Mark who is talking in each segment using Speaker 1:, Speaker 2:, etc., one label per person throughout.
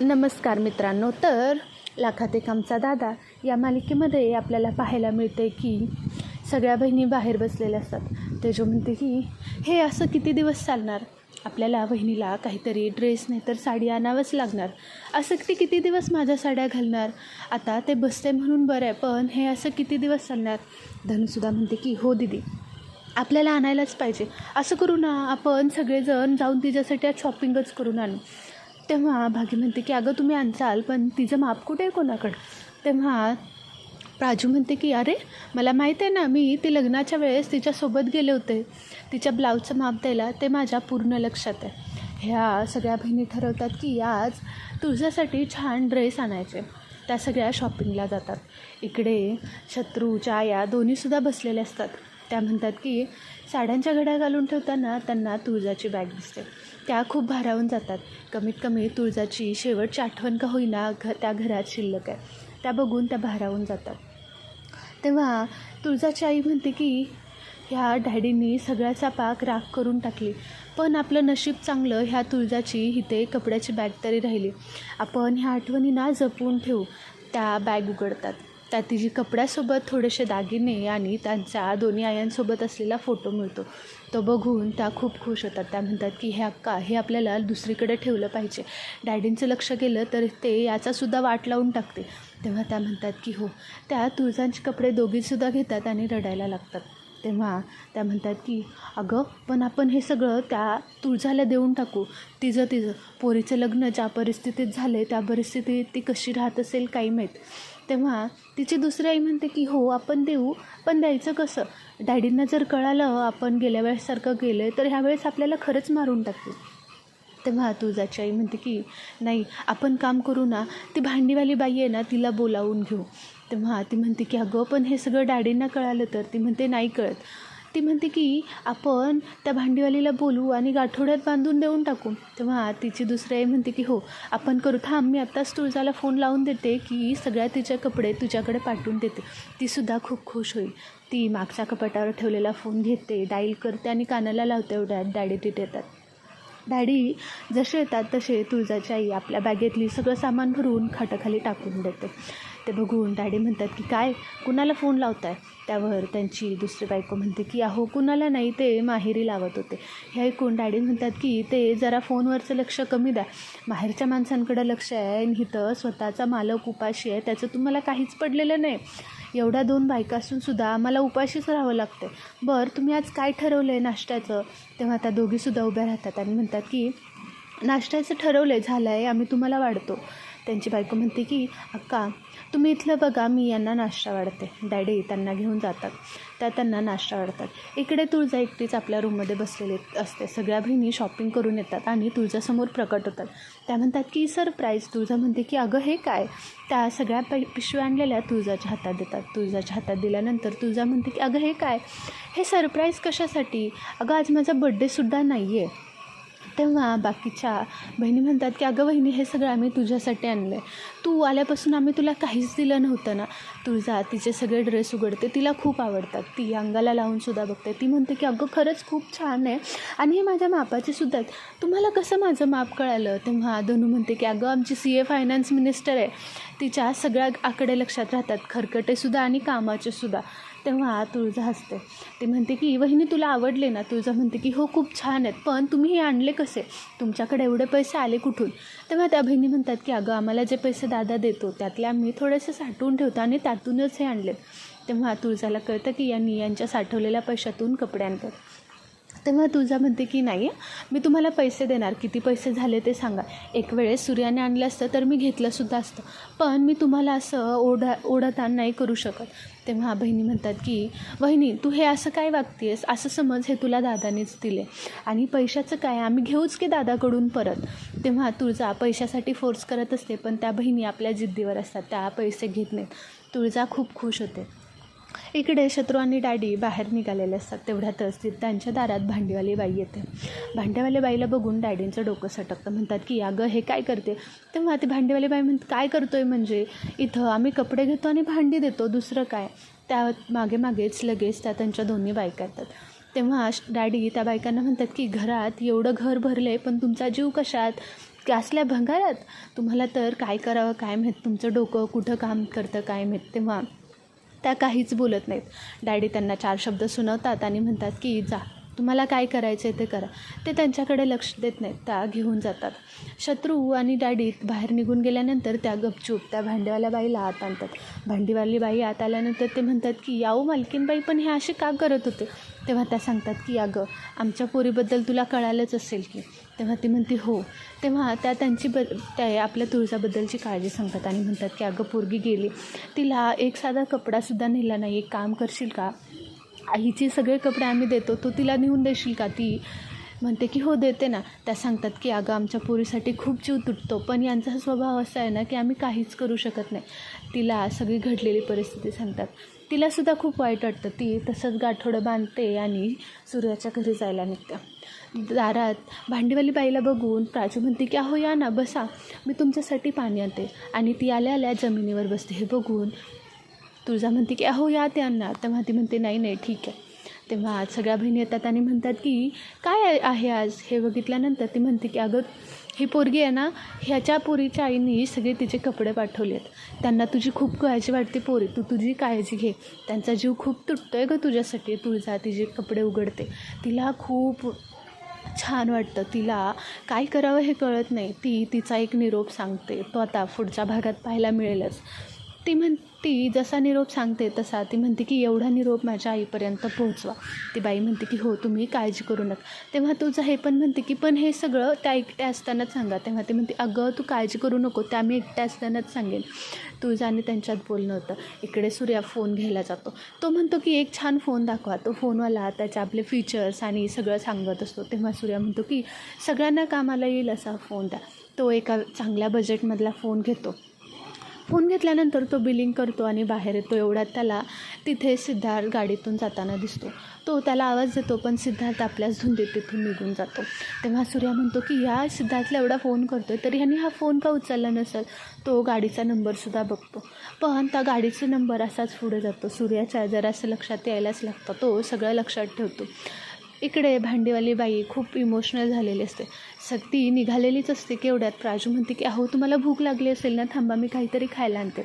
Speaker 1: नमस्कार मित्रांनो तर लाखात एक आमचा दादा या मालिकेमध्ये आपल्याला पाहायला मिळते की सगळ्या बहिणी बाहेर बसलेल्या असतात. तेजो म्हणते की हे असं किती दिवस चालणार? आपल्याला बहिणीला काहीतरी ड्रेस नाही तर साडी आणावंच लागणार. असं ते किती दिवस माझ्या साड्या घालणार? आता ते बसते म्हणून बरं आहे पण हे असं किती दिवस चालणार? धनुसुद्धा म्हणते की हो दिदी आपल्याला आणायलाच पाहिजे. असं करू ना आपण सगळेजण जाऊन तिच्यासाठी आज शॉपिंगच करून आणू. तेव्हा भागी म्हणते की अगं तुम्ही आणचाल पण तिचं माप कुठे आहे कोणाकडं? तेव्हा प्राजू म्हणते की अरे मला माहीत आहे ना मी ती लग्नाच्या वेळेस तिच्यासोबत गेले होते. तिच्या ब्लाऊजचं माप द्यायला ते माझ्या पूर्ण लक्षात आहे. ह्या सगळ्या बहिणी ठरवतात की आज तुझ्यासाठी छान ड्रेस आणायचे. त्या सगळ्या शॉपिंगला जातात. इकडे शत्रूच्या या दोन्हीसुद्धा बसलेल्या असतात. त्या म्हणतात की साड्यांच्या घड्या घालून ठेवताना त्यांना तुळजाची बॅग दिसते. त्या खूप भारावून जातात. कमीत कमी तुळजाची शेवटची आठवण का होईना घ त्या घरात शिल्लक आहे. त्या बघून त्या भारावून जातात. तेव्हा तुळजाची आई म्हणते की ह्या डॅडींनी सगळ्याचा पाक राख करून टाकली. पण आपलं नशीब चांगलं ह्या तुळजाची इथे कपड्याची बॅग तरी राहिली. आपण ह्या आठवणींना जपून ठेवू. त्या बॅग उघडतात. त्यात तिची कपड्यासोबत थोडेसे दागिने आणि त्यांच्या दोन्ही आयांसोबत असलेला फोटो मिळतो. तो बघून त्या खूप खुश होतात. त्या म्हणतात की हे अक्का हे आपल्याला दुसरीकडे ठेवलं पाहिजे. डॅडींचं लक्ष गेलं तर ते याचासुद्धा वाट लावून टाकते. तेव्हा त्या म्हणतात की हो त्या तुळजांचे कपडे दोघीसुद्धा घेतात आणि रडायला लागतात. तेव्हा त्या म्हणतात की अगं पण आपण हे सगळं त्या तुळजाला देऊन टाकू. तिचं तिचं. पोरीचं लग्न ज्या परिस्थितीत झालं आहे त्या परिस्थितीत ती कशी राहत असेल काही माहीत. तेव्हा तिची दुसरी आई म्हणते की हो आपण देऊ पण द्यायचं कसं? डॅडींना जर कळालं आपण गेल्या वेळेसारखं गेलं तर ह्यावेळेस आपल्याला खरंच मारून टाकतील. तेव्हा तुळजाची आई म्हणते की नाही आपण काम करू ना. ती भांडीवाली बाई आहे ना तिला बोलावून घेऊ. तेव्हा ती म्हणते की अगं पण हे सगळं डॅडींना कळालं तर. ती म्हणते नाही कळत. ती म्हणते की आपण त्या भांडीवालीला बोलू आणि गाठोड्यात बांधून देऊन टाकू. तेव्हा तिची दुसरी आई म्हणते की हो आपण करू. थांब मी आत्ताच तुळजाला फोन लावून देते की सगळ्या तिचे कपडे तुझ्याकडे पाठवून देते. तीसुद्धा खूप खुश होईल. ती मागच्या कपाटावर ठेवलेला फोन घेते डाईल करते आणि कानाला लावते एवढ्यात डॅडी तिथे येतात. डॅडी जसे येतात तसे तुळजाची आई आपल्या बॅगेतली सगळं सामान भरून खाटाखाली टाकून देते. ते बघून डॅडी म्हणतात की काय? कुणाला फोन लावताय? त्यावर त्यांची दुसरी बायको म्हणते की अहो कुणाला नाही ते माहेरी लावत होते. हे ऐकून डॅडी म्हणतात की ते जरा फोनवरचं लक्ष कमी द्या. बाहेरच्या माणसांकडं लक्ष आहे आणि इथं स्वतःचा मालक उपाशी आहे त्याचं तुम्हाला काहीच पडलेलं नाही. एवढ्या दोन बायका असूनसुद्धा आम्हाला उपाशीच राहावं लागतं बरं तुम्ही आज काय ठरवलं आहे नाश्त्याचं? तेव्हा त्या दोघीसुद्धा उभ्या राहतात आणि म्हणतात की नाश्त्याचं ठरवलं आहे झालं आहे आम्ही तुम्हाला वाढतो. त्यांची बायको म्हणते की अक्का तुम्ही इथलं बघा मी यांना नाश्ता वाढते. डॅडी त्यांना घेऊन जातात. त्या त्यांना नाश्ता वाढतात. इकडे तुळजा एकटीच आपल्या रूममध्ये बसलेली असते. सगळ्या बहिणी शॉपिंग करून येतात आणि तुळजासमोर प्रकट होतात. त्या म्हणतात की सरप्राईज तुळजा म्हणते की अगं हे काय? त्या सगळ्या पै पिशव्या आणलेल्या तुळजाच्या हातात देतात. तुळजाच्या हातात दिल्यानंतर तुळजा म्हणते की अगं हे काय? हे सरप्राईज कशासाठी? अगं आज माझा बड्डेसुद्धा नाही आहे तेव्हा बाकीच्या बहिणी म्हणतात की अगं बहिणी हे सगळं आम्ही तुझ्यासाठी आणलं आहे तू आल्यापासून आम्ही तुला काहीच दिलं नव्हतं ना. तुळजा तिचे सगळे ड्रेस उघडते तिला खूप आवडतात. ती अंगाला लावूनसुद्धा बघते. ती म्हणते की अगं खरंच खूप छान आहे. आणि हे माझ्या मापाचे सुद्धा आहेत. तुम्हाला कसं माझं माप कळालं? तेव्हा धनू म्हणते की अगं आमची सी ए फायनान्स मिनिस्टर आहे. तिच्या सगळ्या आकडे लक्षात राहतात. खरकटेसुद्धा आणि कामाचेसुद्धा तेव्हा तुळजा हसते. ती म्हणते की वहिनी तुला आवडले ना? तुळजा म्हणते की हो खूप छान आहेत. पण तुम्ही हे आणले कसे? तुमच्याकडे एवढे पैसे आले कुठून? तेव्हा त्या बहिणी म्हणतात की अगं आम्हाला जे पैसे दादा देतो त्यातले आम्ही थोडेसे साठवून ठेवतो आणि त्यातूनच हे आणले तेव्हा तुळजाला कळतं की यांनी यांच्या साठवलेल्या पैशातून कपडे आणतात तेव्हा तुळजा म्हणते की नाही मी तुम्हाला पैसे देणार. किती पैसे झाले ते सांगा. एक वेळेस सूर्याने आणलं असतं तर मी घेतलंसुद्धा असतं. पण मी तुम्हाला असं ओढा ओढताण नाही करू शकत. तेव्हा बहिणी म्हणतात की वहिनी तू हे असं काय वागतेस? असं समज हे तुला दादानेच दिले. आणि पैशाचं काय? आम्ही घेऊच की दादाकडून परत? तेव्हा तुळजा पैशासाठी फोर्स करत असते पण त्या बहिणी आपल्या जिद्दीवर असतात. त्या पैसे घेत नाहीत. तुळजा खूप खुश होते. इकडे शत्रू आणि डॅडी बाहेर निघालेले असतात. तेवढ्यातच ती त्यांच्या दारात भांडीवाली बाई येते. भांड्यावाल्या बाईला बघून डॅडींचं डोकं सटकतं. म्हणतात की अगं हे काय करते? तेव्हा ती भांडीवाली बाई म्हणते काय करतोय म्हणजे? इथं आम्ही कपडे घेतो आणि भांडी देतो. दुसरं काय? त्या मागे मागेच लगेच त्या त्यांच्या दोन्ही बायका येतात. तेव्हा डॅडी त्या बायकांना म्हणतात की घरात एवढं घर भरलं आहे पण तुमचा जीव कशात? असल्या भंगारात? तुम्हाला तर काय करावं काय माहीत? तुमचं डोकं कुठं काम करतं काय माहीत? तेव्हा त्या काहीच बोलत नाहीत. डॅडी त्यांना चार शब्द सुनावतात आणि म्हणतात की जा तुम्हाला काय करायचं आहे ते करा. ते त्यांच्याकडे लक्ष देत नाहीत त्या घेऊन जातात. शत्रू आणि डॅडी बाहेर निघून गेल्यानंतर त्या गपचूप त्या भांडीवाल्या बाईला आत आणतात. भांडीवाली बाई आत आल्यानंतर ते म्हणतात की याऊ मालकीनबाई पण हे असे का करत होते? तेव्हा त्या सांगतात की अगं आमच्या पोरीबद्दल तुला कळालंच असेल की तेव्हा ती म्हणते हो. तेव्हा त्या त्यांची ब त्या आपल्या तुळजाबद्दलची काळजी सांगतात आणि म्हणतात की अगं पोरगी गेली. तिला एक साधा कपडासुद्धा नेला नाही. एक काम करशील का? आईचे सगळे कपडे आम्ही देतो. तू तिला नेऊन देशील का? ती म्हणते की हो देते ना. त्या सांगतात की अगं आमच्या पोरीसाठी खूप जीव तुटतो. पण यांचा स्वभाव असा आहे ना की आम्ही काहीच करू शकत नाही. तिला सगळी घडलेली परिस्थिती सांगतात. तिलासुद्धा खूप वाईट वाटतं. ती तसंच गाठोडं बांधते आणि सूर्याच्या घरी जायला निघते. दारात. भांडीवाली बाईला बघून प्राजू म्हणते की अहो या ना बसा. मी तुमच्यासाठी पाणी आणते. आणि ती आल्या आल्या जमिनीवर बसते. हे बघून तुळजा म्हणते की अहो या त्यांना तेव्हा ती म्हणते नाही नाही ठीक आहे. तेव्हा आज सगळ्या बहिणी येतात आणि म्हणतात की काय आहे आज? हे बघितल्यानंतर ती म्हणते की अगं ही पोरगी आहे ना ह्याच्या पोरीच्या आईने सगळे तिचे कपडे पाठवले आहेत त्यांना तुझी खूप काळजी वाटते पोरी. तू तुझी काळजी घे. त्यांचा जीव खूप तुटतो आहे गं तुझ्यासाठी. तुळजा तिचे कपडे उघडते. तिला खूप छान वाटतं तिला. काय करावं हे कळत नाही. ती तिचा एक निरोप सांगते. तो आता पुढच्या भागात पाहायला मिळेलच. ती म्हण ती जसा निरोप सांगते तसा. ती म्हणते की एवढा निरोप माझ्या आईपर्यंत पोहोचवा. ती बाई म्हणते की हो तुम्ही काळजी करू नका. तेव्हा तुझं हे पण म्हणते की पण हे सगळं त्या एकट्या असतानाच सांगा. तेव्हा ते म्हणते अगं तू काळजी करू नको. त्या मी एकट्या असतानाच सांगेन. तुझं आणि त्यांच्यात बोलणं होतं. इकडे सूर्या फोन घ्यायला जातो. तो म्हणतो की एक छान फोन दाखवा. तो फोनवाला त्याचे आपले फीचर्स आणि सगळं सांगत असतो. तेव्हा सूर्या म्हणतो की सगळ्यांना कामाला येईल असा फोन द्या. तो एका चांगल्या बजेटमधला फोन घेतो. घेतल्यानंतर तो बिलिंग करतो आणि बाहेर येतो. एवढ्यात त्याला तिथे सिद्धार्थ गाडीतून जाताना दिसतो. तो त्याला आवाज देतो पण सिद्धार्थ आपल्याच झुंदीत तिथून निघून जातो. तेव्हा सूर्या म्हणतो की या सिद्धार्थला एवढा फोन करतो तरी ह्याने हा फोन का उचलला नसेल? तो गाडीचा नंबरसुद्धा बघतो. पण त्या गाडीचा नंबर असाच पुढे जातो. सूर्याच्या जरासं लक्षात यायलाच लागतं. तो सगळं लक्षात ठेवतो. इकडे भांडीवाली बाई खूप इमोशनल झालेली असते. सक्ती ती निघालेलीच असते की एवढ्यात प्राजू म्हणते की अहो तुम्हाला भूक लागली असेल ना थांबा मी काहीतरी खायला आणते.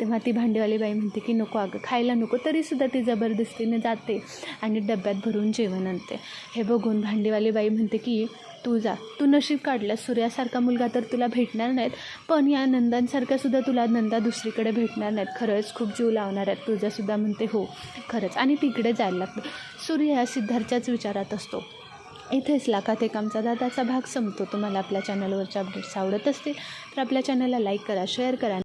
Speaker 1: तेव्हा ती भांडीवाली बाई म्हणते की नको अगं खायला नको तरीसुद्धा ती जबरदस्तीने जाते आणि डब्यात भरून जेवण आणते. हे बघून भांडीवाली बाई म्हणते की तू जा तू नशीब काढल्यास सूर्यासारखा मुलगा तर तुला भेटणार नाहीत पण या नंदांसारख्या सुद्धा तुला नंदा दुसरीकडे भेटणार नाहीत. खरंच खूप जीव लावणार आहेत तुझ्यासुद्धा म्हणते हो खरंच. आणि तिकडे जायला लागते. सूर्य हा सिद्धार्थच्याच विचारात असतो. इथेच लाखात एक आमचा दादाचा भाग संपतो. तुम्हाला आपल्या चॅनलवरच्या अपडेट्स आवडत असतील तर आपल्या चॅनलला लाईक करा शेअर करा.